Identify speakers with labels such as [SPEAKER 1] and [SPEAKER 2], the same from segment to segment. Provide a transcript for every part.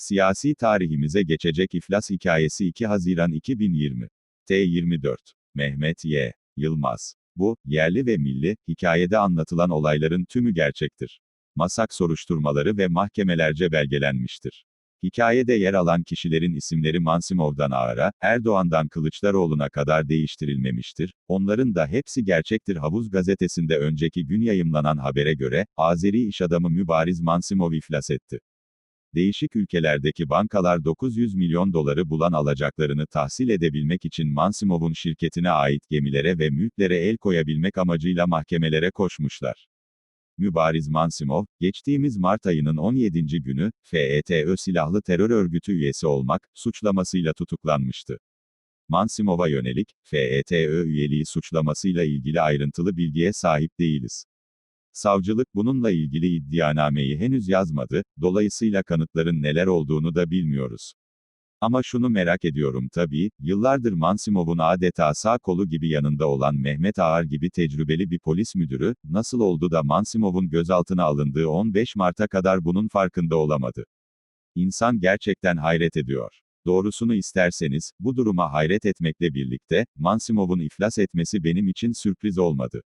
[SPEAKER 1] Siyasi tarihimize geçecek iflas hikayesi 2 Haziran 2020. T24. Mehmet Y. Yılmaz. Bu, yerli ve milli, hikayede anlatılan olayların tümü gerçektir. Masak soruşturmaları ve mahkemelerce belgelenmiştir. Hikayede yer alan kişilerin isimleri Mansimov'dan Ağar'a, Erdoğan'dan Kılıçdaroğlu'na kadar değiştirilmemiştir. Onların da hepsi gerçektir. Havuz gazetesinde önceki gün yayımlanan habere göre, Azeri iş adamı Mübariz Mansimov iflas etti. Değişik ülkelerdeki bankalar 900 milyon doları bulan alacaklarını tahsil edebilmek için Mansimov'un şirketine ait gemilere ve mülklere el koyabilmek amacıyla mahkemelere koşmuşlar. Mübariz Mansimov, geçtiğimiz Mart ayının 17. günü, FETÖ silahlı terör örgütü üyesi olmak, suçlamasıyla tutuklanmıştı. Mansimov'a yönelik, FETÖ üyeliği suçlamasıyla ilgili ayrıntılı bilgiye sahip değiliz. Savcılık bununla ilgili iddianameyi henüz yazmadı, dolayısıyla kanıtların neler olduğunu da bilmiyoruz. Ama şunu merak ediyorum tabii, yıllardır Mansimov'un adeta sağ kolu gibi yanında olan Mehmet Ağar gibi tecrübeli bir polis müdürü, nasıl oldu da Mansimov'un gözaltına alındığı 15 Mart'a kadar bunun farkında olamadı? İnsan gerçekten hayret ediyor. Doğrusunu isterseniz, bu duruma hayret etmekle birlikte, Mansimov'un iflas etmesi benim için sürpriz olmadı.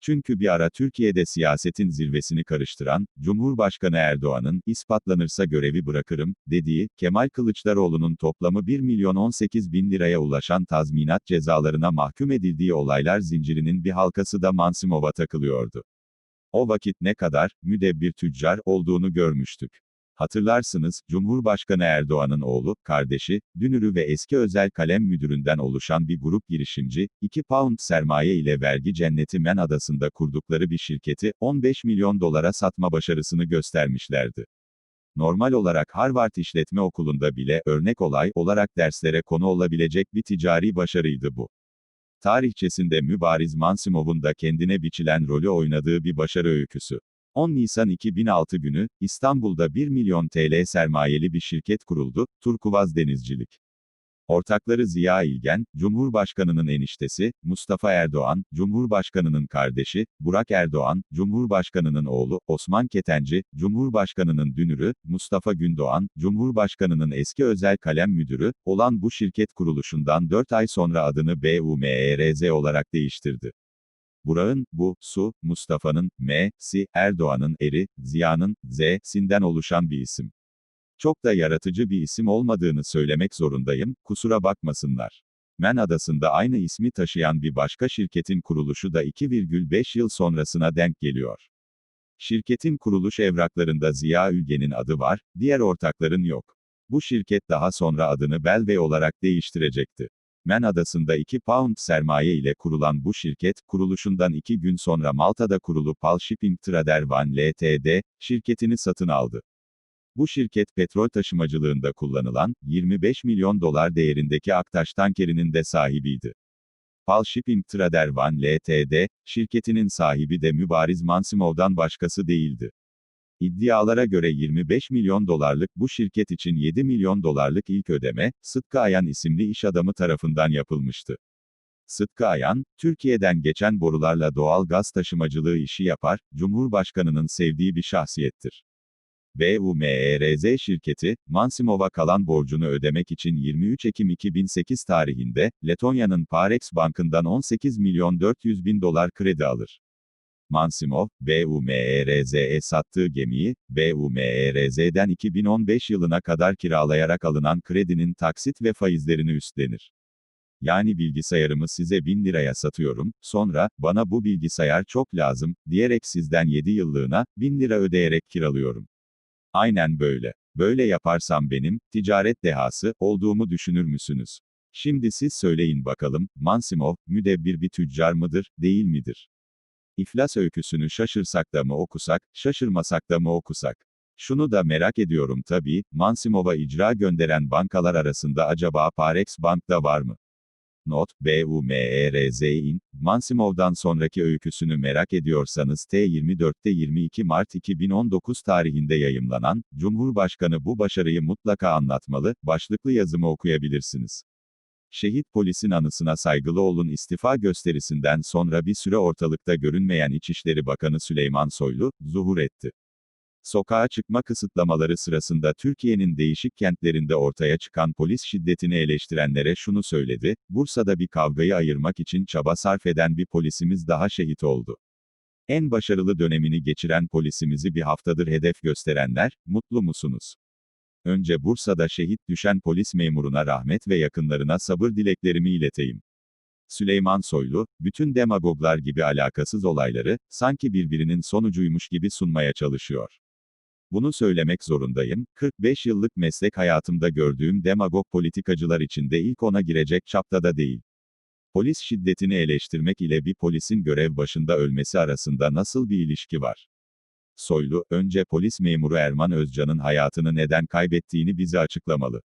[SPEAKER 1] Çünkü bir ara Türkiye'de siyasetin zirvesini karıştıran, Cumhurbaşkanı Erdoğan'ın, ispatlanırsa görevi bırakırım, dediği, Kemal Kılıçdaroğlu'nun toplamı 1 milyon 18 bin liraya ulaşan tazminat cezalarına mahkum edildiği olaylar zincirinin bir halkası da Mansimov'a takılıyordu. O vakit ne kadar, müdebbir tüccar, olduğunu görmüştük. Hatırlarsınız, Cumhurbaşkanı Erdoğan'ın oğlu, kardeşi, dünürü ve eski özel kalem müdüründen oluşan bir grup girişimci, 2 pound sermaye ile vergi cenneti Men Adası'nda kurdukları bir şirketi, 15 milyon dolara satma başarısını göstermişlerdi. Normal olarak Harvard İşletme Okulu'nda bile örnek olay olarak derslere konu olabilecek bir ticari başarıydı bu. Tarihçesinde Mübariz Mansimov'un da kendine biçilen rolü oynadığı bir başarı öyküsü. 10 Nisan 2006 günü, İstanbul'da 1 milyon TL sermayeli bir şirket kuruldu, Turkuvaz Denizcilik. Ortakları Ziya İlgen, Cumhurbaşkanının eniştesi, Mustafa Erdoğan, Cumhurbaşkanının kardeşi, Burak Erdoğan, Cumhurbaşkanının oğlu, Osman Ketenci, Cumhurbaşkanının dünürü, Mustafa Gündoğan, Cumhurbaşkanının eski özel kalem müdürü, olan bu şirket kuruluşundan 4 ay sonra adını BUMERZ olarak değiştirdi. Burak'ın, bu, su, Mustafa'nın, M, si, Erdoğan'ın, eri, Ziya'nın, Z, sinden oluşan bir isim. Çok da yaratıcı bir isim olmadığını söylemek zorundayım, kusura bakmasınlar. Men Adası'nda aynı ismi taşıyan bir başka şirketin kuruluşu da 2,5 yıl sonrasına denk geliyor. Şirketin kuruluş evraklarında Ziya Ülgen'in adı var, diğer ortakların yok. Bu şirket daha sonra adını Belvey olarak değiştirecekti. Men Adası'nda 2 pound sermaye ile kurulan bu şirket, kuruluşundan 2 gün sonra Malta'da kurulu Pal Shipping Trader One Ltd, şirketini satın aldı. Bu şirket petrol taşımacılığında kullanılan, 25 milyon dolar değerindeki Aktaş tankerinin de sahibiydi. Pal Shipping Trader One Ltd, şirketinin sahibi de Mübariz Mansimov'dan başkası değildi. İddialara göre 25 milyon dolarlık bu şirket için 7 milyon dolarlık ilk ödeme, Sıtkı Ayan isimli iş adamı tarafından yapılmıştı. Sıtkı Ayan, Türkiye'den geçen borularla doğal gaz taşımacılığı işi yapar, Cumhurbaşkanının sevdiği bir şahsiyettir. BUMERZ şirketi, Mansimov'a kalan borcunu ödemek için 23 Ekim 2008 tarihinde, Letonya'nın Parex Bank'ından 18 milyon 400 bin dolar kredi alır. Mansimov, BUMERZ'e sattığı gemiyi, BUMERZ'den 2015 yılına kadar kiralayarak alınan kredinin taksit ve faizlerini üstlenir. Yani bilgisayarımı size 1000 liraya satıyorum, sonra, bana bu bilgisayar çok lazım, diyerek sizden 7 yıllığına, 1000 lira ödeyerek kiralıyorum. Aynen böyle. Böyle yaparsam benim, ticaret dehası, olduğumu düşünür müsünüz? Şimdi siz söyleyin bakalım, Mansimov, müdebbir bir tüccar mıdır, değil midir? İflas öyküsünü şaşırsak da mı okusak, şaşırmasak da mı okusak? Şunu da merak ediyorum tabii, Mansimov'a icra gönderen bankalar arasında acaba Parex Bank da var mı? Not, BUMERZ'in, Mansimov'dan sonraki öyküsünü merak ediyorsanız T24'te 22 Mart 2019 tarihinde yayımlanan, Cumhurbaşkanı bu başarıyı mutlaka anlatmalı, başlıklı yazımı okuyabilirsiniz. Şehit polisin anısına saygılı olun istifa gösterisinden sonra bir süre ortalıkta görünmeyen İçişleri Bakanı Süleyman Soylu, zuhur etti. Sokağa çıkma kısıtlamaları sırasında Türkiye'nin değişik kentlerinde ortaya çıkan polis şiddetini eleştirenlere şunu söyledi, Bursa'da bir kavgayı ayırmak için çaba sarf eden bir polisimiz daha şehit oldu. En başarılı dönemini geçiren polisimizi bir haftadır hedef gösterenler, mutlu musunuz? Önce Bursa'da şehit düşen polis memuruna rahmet ve yakınlarına sabır dileklerimi ileteyim. Süleyman Soylu, bütün demagoglar gibi alakasız olayları, sanki birbirinin sonucuymuş gibi sunmaya çalışıyor. Bunu söylemek zorundayım, 45 yıllık meslek hayatımda gördüğüm demagog politikacılar içinde ilk ona girecek çapta da değil. Polis şiddetini eleştirmek ile bir polisin görev başında ölmesi arasında nasıl bir ilişki var? Soylu, önce polis memuru Erman Özcan'ın hayatını neden kaybettiğini bize açıklamalı.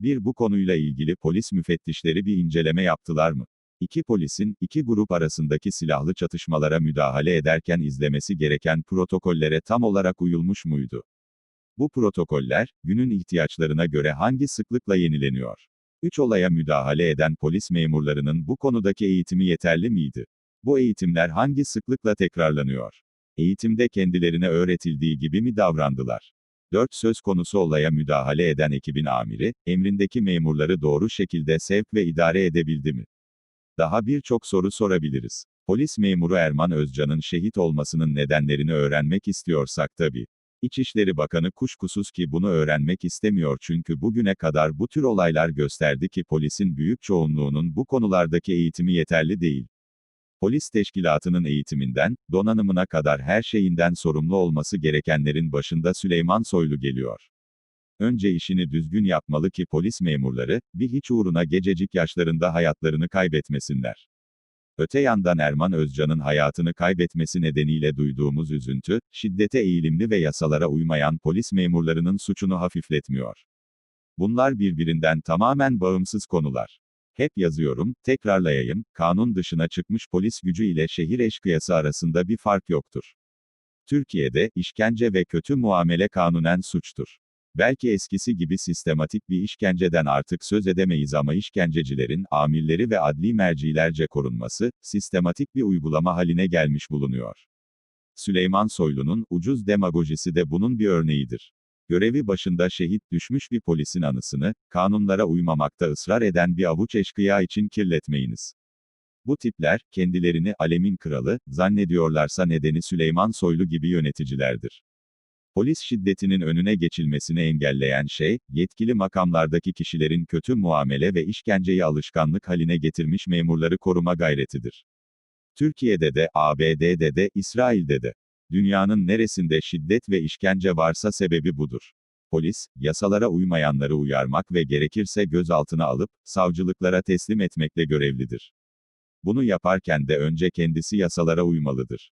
[SPEAKER 1] Bir bu konuyla ilgili polis müfettişleri bir inceleme yaptılar mı? İki polisin, iki grup arasındaki silahlı çatışmalara müdahale ederken izlemesi gereken protokollere tam olarak uyulmuş muydu? Bu protokoller, günün ihtiyaçlarına göre hangi sıklıkla yenileniyor? Üç olaya müdahale eden polis memurlarının bu konudaki eğitimi yeterli miydi? Bu eğitimler hangi sıklıkla tekrarlanıyor? Eğitimde kendilerine öğretildiği gibi mi davrandılar? 4. Söz konusu olaya müdahale eden ekibin amiri, emrindeki memurları doğru şekilde sevk ve idare edebildi mi? Daha birçok soru sorabiliriz. Polis memuru Erman Özcan'ın şehit olmasının nedenlerini öğrenmek istiyorsak tabii. İçişleri Bakanı kuşkusuz ki bunu öğrenmek istemiyor çünkü bugüne kadar bu tür olaylar gösterdi ki polisin büyük çoğunluğunun bu konulardaki eğitimi yeterli değil. Polis teşkilatının eğitiminden, donanımına kadar her şeyinden sorumlu olması gerekenlerin başında Süleyman Soylu geliyor. Önce işini düzgün yapmalı ki polis memurları, bir hiç uğruna gececik yaşlarında hayatlarını kaybetmesinler. Öte yandan Erman Özcan'ın hayatını kaybetmesi nedeniyle duyduğumuz üzüntü, şiddete eğilimli ve yasalara uymayan polis memurlarının suçunu hafifletmiyor. Bunlar birbirinden tamamen bağımsız konular. Hep yazıyorum, tekrarlayayım, kanun dışına çıkmış polis gücü ile şehir eşkıyası arasında bir fark yoktur. Türkiye'de, işkence ve kötü muamele kanunen suçtur. Belki eskisi gibi sistematik bir işkenceden artık söz edemeyiz ama işkencecilerin, amirleri ve adli mercilerce korunması, sistematik bir uygulama haline gelmiş bulunuyor. Süleyman Soylu'nun, ucuz demagojisi de bunun bir örneğidir. Görevi başında şehit düşmüş bir polisin anısını, kanunlara uymamakta ısrar eden bir avuç eşkıya için kirletmeyiniz. Bu tipler, kendilerini alemin kralı, zannediyorlarsa nedeni Süleyman Soylu gibi yöneticilerdir. Polis şiddetinin önüne geçilmesini engelleyen şey, yetkili makamlardaki kişilerin kötü muamele ve işkenceyi alışkanlık haline getirmiş memurları koruma gayretidir. Türkiye'de de, ABD'de de, İsrail'de de. Dünyanın neresinde şiddet ve işkence varsa sebebi budur. Polis, yasalara uymayanları uyarmak ve gerekirse gözaltına alıp, savcılıklara teslim etmekle görevlidir. Bunu yaparken de önce kendisi yasalara uymalıdır.